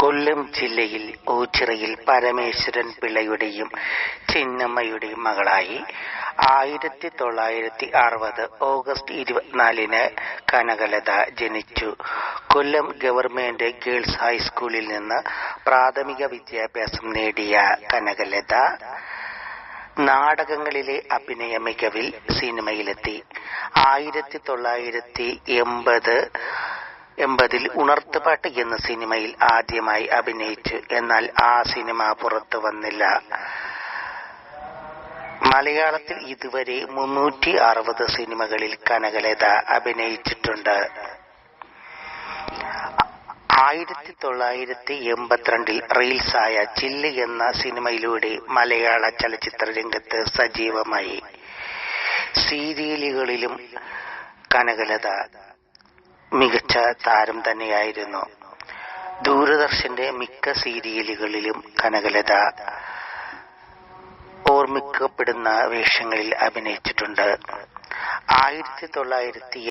കൊല്ലം ജില്ലയിൽ ഓച്ചിറയിൽ പരമേശ്വരൻ പിള്ളയുടെയും ചിന്നമ്മയുടെയും മകളായി ആയിരത്തി തൊള്ളായിരത്തി അറുപത് ഓഗസ്റ്റ് ഇരുപത്തിനാലിന് കനകലത ജനിച്ചു. കൊല്ലം ഗവൺമെന്റ് ഗേൾസ് ഹൈസ്കൂളിൽ നിന്ന് പ്രാഥമിക വിദ്യാഭ്യാസം നേടിയ കനകലത നാടകങ്ങളിലെ അഭിനയ മികവിൽ സിനിമയിലെത്തി. ആയിരത്തി തൊള്ളായിരത്തി എൺപത് എൺപതിൽ ഉണർത്തുപാട്ട് എന്ന സിനിമയിൽ ആദ്യമായി അഭിനയിച്ചു. എന്നാൽ ആ സിനിമ പുറത്തു വന്നില്ല. മലയാളത്തിൽ ഇതുവരെ മുന്നൂറ്റി അറുപത് സിനിമകളിൽ കനകലത അഭിനയിച്ചിട്ടുണ്ട്. ആയിരത്തി തൊള്ളായിരത്തി എൺപത്തിരണ്ടിൽ റീൽസായ ചില്ല് എന്ന സിനിമയിലൂടെ മലയാള ചലച്ചിത്ര രംഗത്ത് സജീവമായി. സീരിയലുകളിലും കനകലത മികച്ച താരം തന്നെയായിരുന്നു. ദൂരദർശന്റെ മിക്ക സീരിയലുകളിലും കനകലത ഓർമ്മിക്കപ്പെടുന്ന വേഷങ്ങളിൽ അഭിനയിച്ചിട്ടുണ്ട്. ആയിരത്തി തൊള്ളായിരത്തി